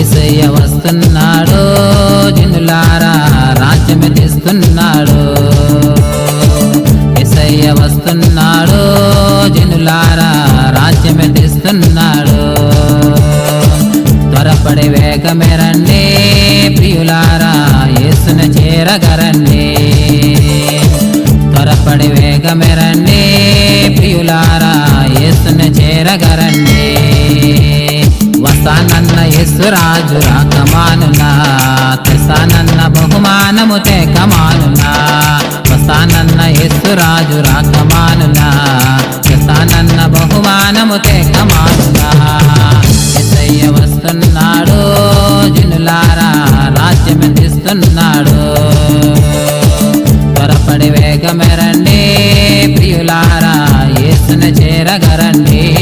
ఏసయ్య వస్తున్నాడు జనులారా రాజ్యం తెస్తున్నాడు ఏసయ్య వస్తున్నాడు జనులారా చేస్తున్నాడు. త్వరపడి వేగమెరండి ప్రియులారా యేసును చేరగరండి. త్వరపడి వేగమెరండి ప్రియులారా యేసును చేరగరండి. వస్తానన్న యేసురాజు రాకమానునా తెస్తానన్న బహుమానము తెకమానునా వస్తానన్న యేసురాజు రాకమానునా నన్న బహుమానము తెకమానునా ఎసయ్య వస్తున్నాడు జనులారా రాజ్యమందిస్తున్నాడు. త్వరపడి వేగమెరండి ప్రియులారా ఏసున చేరగరండి.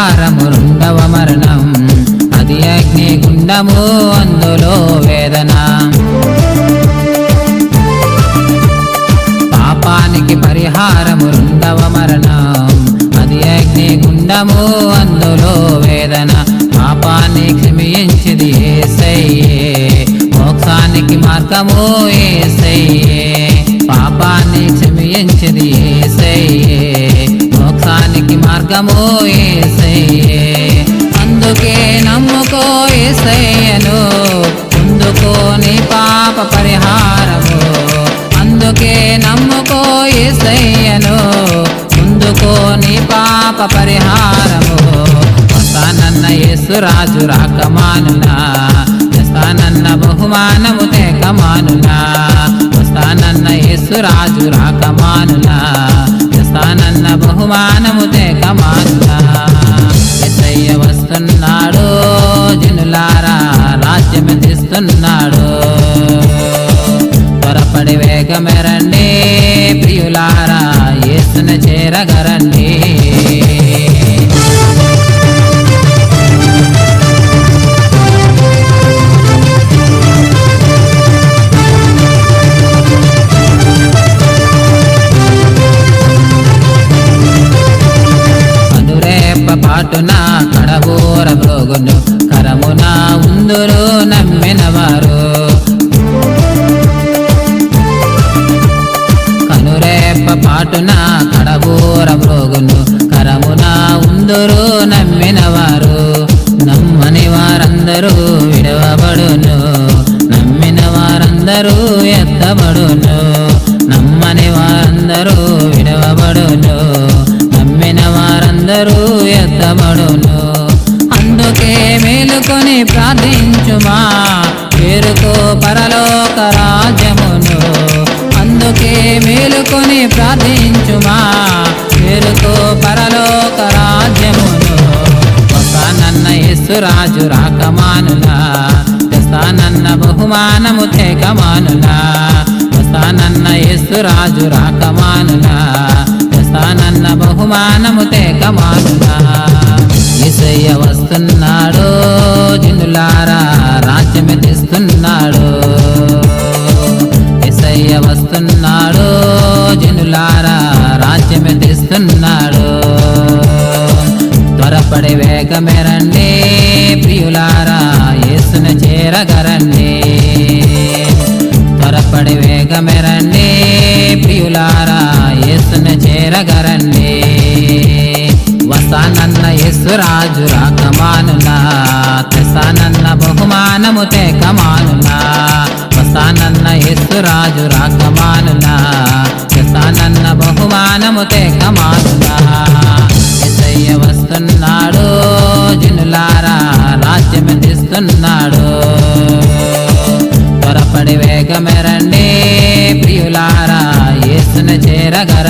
పాపానికి రెండవ మరణం అది అగ్ని గుండము అందులో వేదన. పాపానికి పరిహారము రెండవ మరణం అది అగ్ని గుండము అందులో వేదన. పాపాన్ని క్షమించింది ఏసయ్యే. మోక్షానికి మార్గము ఏసయ్యే. పాపాన్ని క్షమించింది ఏసయ్యే మార్గము ఏసయ్యే అందుకే నమ్ముకో ఏసయ్యను ముందుకో నీ పాప పరిహారము. అందుకే నమ్ముకో ఏసయ్యను ముందుకో నీ పాప పరిహారము. వస్తానన్న యేసురాజు రాకమానునా తెస్తానన్న బహుమానము తేకమానునా వస్తానన్న యేసు రాజు రాకమానునా తెస్తానన్న బహుమానము తెకమానునా ఎసయ్య పాటున కడగోర బ్రోగును కరమున ఉందురు నమ్మినవారు. కనురేప పాటున కడగోర బ్రోగును కరమున ఉందురు నమ్మినవారు. నమ్మని వారందరూ విడవబడును నమ్మిన వారందరూ ఎత్తబడును నమ్మని వారందరూ విడవబడును. అందరూ ఎత్తబడును అందుకే మేలుకొని ప్రార్థించుమా. పేరుకో పరలోక రాజ్యమును అందుకే మేలుకొని ప్రార్థించుమా. పేరుకో పరలోక రాజ్యమును వస్తానన్న యేసురాజు రాకమానులా. తెస్తానన్న బహుమానము తెగమానులా వస్తానన్న యేసురాజు రాకమానునా తెస్తానన్న బహుమానము తెగమానునా ఇసయ్య వస్తున్నాడు జనులారా రాజ్యమే తెస్తున్నాడు. ఏసయ్య వస్తున్నాడు జనులారా రాజ్యమే తెస్తున్నాడు. త్వరపడి వేగమెరండి ప్రియులారా యేసున చేరగరండి. త్వరపడి వేగమెర వస్తానన్న యేసురాజు రాకమానునా తెస్తానన్న బహుమానము తెకమానునా యేసు యేసురాజు రాకమానునా తెస్తానన్న బహుమానము తేకమానునా ఎసయ్య వస్తున్నాడు జనులారా రాజ్యం తీస్తున్నాడు త్వరపడి వేగమెరండి ప్రియులారా యేసును చేరగర